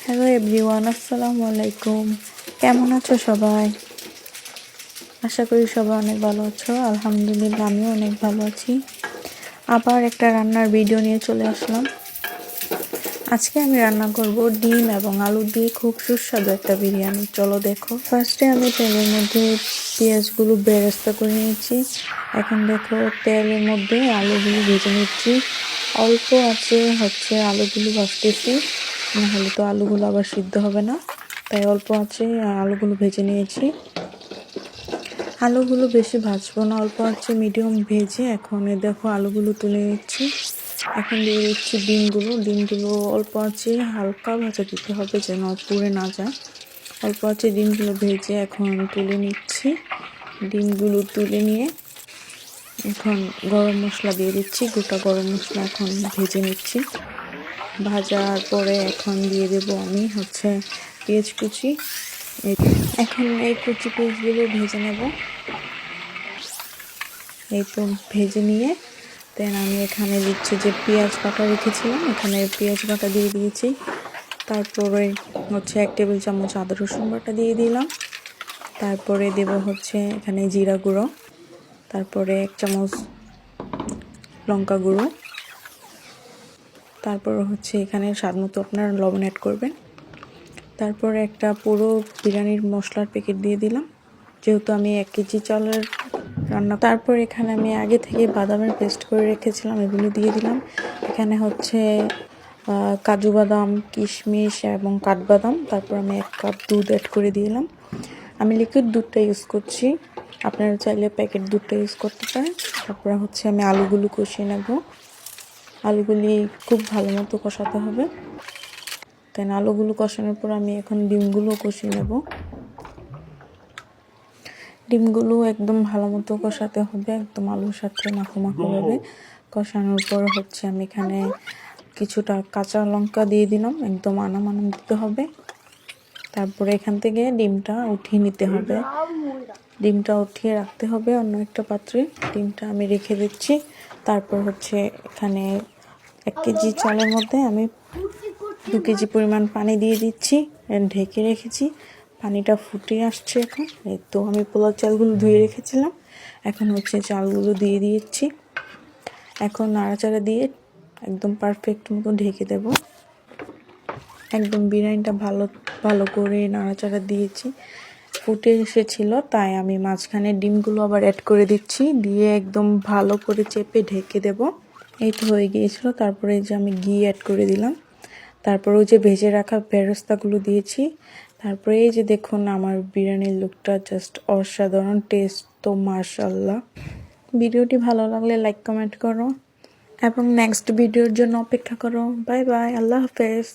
Hello everyone আসসালামু আলাইকুম কেমন আছো সবাই? আশা করি সবাই অনেক ভালো আছো। আলহামদুলিল্লাহ, আমিও অনেক ভালো আছি। আবার একটা রান্নার ভিডিও নিয়ে চলে আসলাম। আজকে আমি রান্না করব ডিম এবং আলু দিয়ে খুব সুস্বাদু একটা বিরিয়ানি। চলো দেখো। ফার্স্টে আমি তেলের মধ্যে পেঁয়াজগুলো বেরেস্তা করে নিয়েছি। এখন দেখো তেলের মধ্যে আলুগুলো ভেজে নিচ্ছি। অল্প আছে হচ্ছে আলুগুলো ভাজতেছি। নাহলে তো আলুগুলো আবার সিদ্ধ হবে না। তাই অল্প আছে আলুগুলো ভেজে নিয়েছি। আলুগুলো বেশি ভাজবো না, অল্প আছে মিডিয়াম ভেজে এখন দেখো আলুগুলো তুলে নিচ্ছি। এখন দিয়ে দিচ্ছি ডিমগুলো। ডিমগুলো অল্প আছে হালকা ভাজা দিতে হবে যেন পুড়ে না যায়। অল্প আছে ডিমগুলো ভেজে এখন তুলে নিচ্ছি। ডিমগুলো তুলে নিয়ে এখন গরম মশলা দিয়ে দিচ্ছি। গোটা গরম মশলা এখন ভেজে নিচ্ছি। ভাজার পরে এখন দিয়ে দেব আমি হচ্ছে পেঁয়াজ কুচি। এখন এই কুচি পেঁয়াজগুলো ভেজে নেব। এই তো ভেজে নিয়ে দেন আমি এখানে দিচ্ছি যে পেঁয়াজ বাটা রেখেছিলাম, এখানে পেঁয়াজ বাটা দিয়ে দিয়েছি। তারপরে হচ্ছে এক টেবিল চামচ আদা রসুন বাটা দিয়ে দিলাম। তারপরে দেব হচ্ছে এখানে জিরা গুঁড়ো। তারপরে এক চামচ লঙ্কা গুঁড়ো। তারপর হচ্ছে এখানে স্বাদ মতো আপনারা লবণ অ্যাড করবেন। তারপর একটা পুরো বিরিয়ানির মশলার প্যাকেট দিয়ে দিলাম। যেহেতু আমি এক কেজি চালের রান্না তারপর এখানে আমি আগে থেকে বাদামের পেস্ট করে রেখেছিলাম, এগুলো দিয়ে দিলাম। এখানে হচ্ছে কাজু বাদাম, কিশমিশ এবং কাঠবাদাম। তারপর আমি এক কাপ দুধ অ্যাড করে দিলাম। আমি লিকুইড দুধটা ইউজ করছি। আপনারা চাইলে প্যাকেট দুধটা ইউজ করতে পারেন। তারপরে হচ্ছে আমি আলুগুলো কষিয়ে নেব। আলুগুলি খুব ভালো মতো কষাতে হবে। দেন আলুগুলো কষানোর পর আমি এখন ডিমগুলো কষিয়ে নেব। ডিমগুলো একদম ভালো মতো কষাতে হবে, একদম আলুর সাথে মাখো মাখোভাবে কষানোর পর হচ্ছে আমি এখানে কিছুটা কাঁচা লঙ্কা দিয়ে দিলাম, একদম আনাম আনাম দিতে হবে। তারপরে এখান থেকে ডিমটা উঠিয়ে নিতে হবে। ডিমটা উঠিয়ে রাখতে হবে অন্য একটা পাত্রে। ডিমটা আমি রেখে দিচ্ছি। তারপর হচ্ছে এখানে এক কেজি চালের মধ্যে আমি দু কেজি পরিমাণ পানি দিয়ে দিচ্ছি ঢেকে রেখেছি। পানিটা ফুটে আসছে এখন। এই তো আমি পোলাও চালগুলো ধুয়ে রেখেছিলাম। এখন হচ্ছে চালগুলো দিয়ে দিয়েছি এখন নাড়াচাড়া দিয়ে একদম পারফেক্ট মতো ঢেকে দেব। একদম বিরিয়ানিটা ভালো ভালো করে নাড়াচাড়া দিয়েছি। ফুটে এসেছিল, তাই আমি মাঝখানে ডিমগুলো আবার অ্যাড করে দিচ্ছি। দিয়ে একদম ভালো করে চেপে ঢেকে দেব। এই তো হয়ে গিয়েছিল, তারপরে যে আমি ঘি অ্যাড করে দিলাম। তারপরে ওই যে ভেজে রাখা বেরস্তাগুলো দিয়েছি। তারপরে এই যে দেখুন আমার বিরিয়ানির লুকটা জাস্ট অসাধারণ টেস্ট তো মার্শাল্লাহ ভিডিওটি ভালো লাগলে লাইক কমেন্ট করো। এবং নেক্সট ভিডিওর জন্য অপেক্ষা করো। বাই বাই আল্লাহ হাফেজ।